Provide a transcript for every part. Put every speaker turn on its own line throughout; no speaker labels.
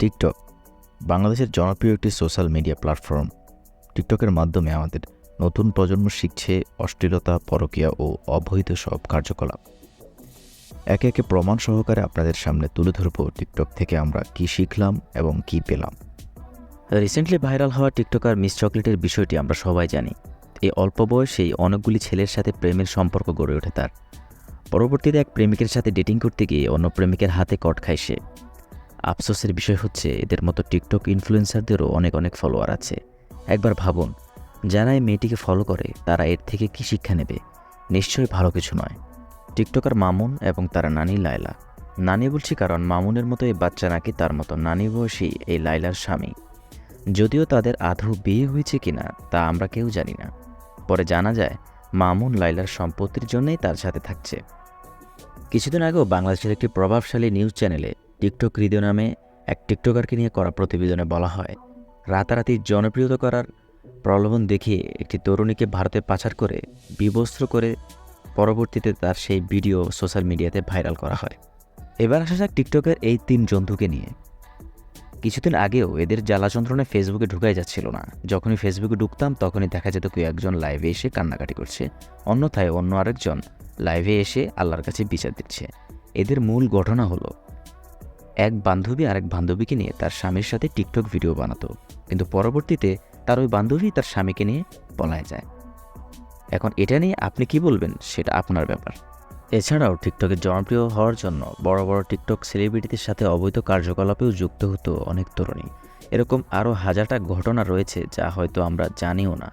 TikTok বাংলাদেশের জনপ্রিয় একটি সোশ্যাল মিডিয়া প্ল্যাটফর্ম। টিকটকের মাধ্যমে আমাদের নতুন প্রজন্ম শিখছে অশ্লীলতা, পরকীয়া ও অবৈধ সব কার্যকলাপ। একে একে প্রমাণ সহকারে আপনাদের সামনে তুলে ধরব টিকটক থেকে আমরা কি শিখলাম এবং কি পেলাম। রিসেন্টলি ভাইরাল হওয়া টিকটকার মিস চকলেটের বিষয়টি আমরা সবাই জানি। এই অল্প বয়সেই অনেকগুলি ছেলের সাথে প্রেমের সম্পর্ক গড়ে ওঠে তার। পরবর্তীতে এক প্রেমিকের সাথে ডেটিং করতে গিয়ে অন্য প্রেমিকের হাতে কট খায় সে। আফসোসের বিষয় হচ্ছে, এদের মতো টিকটক ইনফ্লুয়েন্সারদেরও অনেক অনেক ফলোয়ার আছে। একবার ভাবুন, যারা এই মেয়েটিকে ফলো করে, তারা এর থেকে কি শিক্ষা নেবে? নিশ্চয়ই ভালো কিছু নয়। টিকটকার মামুন এবং তার নানি লায়লা। নানি বলছি কারণ মামুনের মতো এই বাচ্চা নাকি তার মতো নানি বয়সী এই লাইলার স্বামী। যদিও তাদের আধৌ বিয়ে হয়েছে কিনা, তা আমরা কেউ জানি না। পরে জানা যায়, মামুন লাইলার সম্পত্তির জন্যই তার সাথে থাকছে। কিছুদিন আগেও বাংলাদেশের একটি প্রভাবশালী নিউজ চ্যানেলে টিকটক হৃদয় নামে এক টিকটকারকে নিয়ে করা প্রতিবেদনে বলা হয়, রাতারাতি জনপ্রিয়তা করার প্রলোভন দেখিয়ে একটি তরুণীকে ভারতে পাচার করে বিবস্ত্র করে পরবর্তীতে তার সেই ভিডিও সোশ্যাল মিডিয়াতে ভাইরাল করা হয়। এবার আসা যাক টিকটকের এই তিন জন্তুকে নিয়ে। কিছুদিন আগেও এদের জ্বালা যন্ত্রণায় ফেসবুকে ঢুকাই যাচ্ছিল না। যখনই ফেসবুকে ঢুকতাম, তখনই দেখা যেত কেউ একজন লাইভে এসে কান্নাকাটি করছে, অন্যথায় অন্য আরেকজন লাইভে এসে আল্লাহর কাছে বিচার দিচ্ছে। এদের মূল ঘটনা হলো এক বান্ধবী আরেক বান্ধবীকে নিয়ে তার স্বামীর সাথে টিকটক ভিডিও বানাতো, কিন্তু পরবর্তীতে তার ওই বান্ধবী তার স্বামীকে নিয়ে পলায় যায়। এখন এটা নিয়ে আপনি কি বলবেন? সেটা আপনার ব্যাপার। এছাড়াও টিকটকে জনপ্রিয় হওয়ার জন্য বড় বড় টিকটক সেলিব্রিটিদের সাথে অবৈধ কার্যকলাপেও যুক্ত হতো অনেক তরুণী। এরকম আরও হাজারটা ঘটনা রয়েছে যা হয়তো আমরা জানিও না।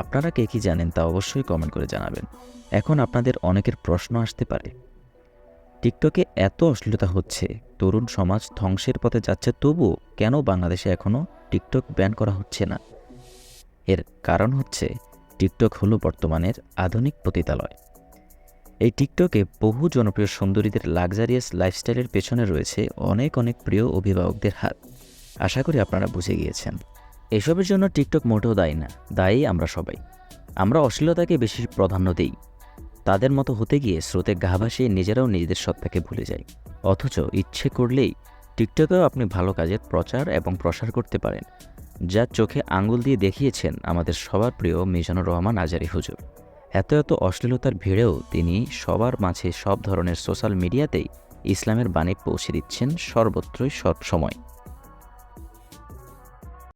আপনারা কে কী জানেন তা অবশ্যই কমেন্ট করে জানাবেন। এখন আপনাদের অনেকের প্রশ্ন আসতে পারে। টিকটকে এত অশ্লীলতা হচ্ছে তরুণ সমাজ ধ্বংসের পথে যাচ্ছে, তবুও কেন বাংলাদেশে এখনও টিকটক ব্যান করা হচ্ছে না? এর কারণ হচ্ছে, টিকটক হলো বর্তমানের আধুনিক পতিতালয়। এই টিকটকে বহু জনপ্রিয় সুন্দরীদের লাক্সারিয়াস লাইফস্টাইলের পেছনে রয়েছে অনেক অনেক প্রিয় অভিভাবকদের হাত। আশা করি আপনারা বুঝে গিয়েছেন। এসবের জন্য টিকটক মোটেও দায়ী না, দায়ী আমরা সবাই। আমরা অশ্লীলতাকে বেশি প্রাধান্য দিই। তাদের মতো হতে গিয়ে স্রোতে গা ভাসিয়ে নিজেরাও নিজেদের সত্তাকে ভুলে যাই। অথচ ইচ্ছে করলেই টিকটকেও আপনি ভালো কাজের প্রচার এবং প্রসার করতে পারেন, যা চোখে আঙুল দিয়ে দেখিয়েছেন আমাদের সবার প্রিয় মিজানুর রহমান আজারি হুজুর। এত এত অশ্লীলতার ভিড়েও তিনি সবার মাঝে সব ধরনের সোশ্যাল মিডিয়াতেই ইসলামের বাণী পৌঁছে দিচ্ছেন সর্বত্রই সব সময়।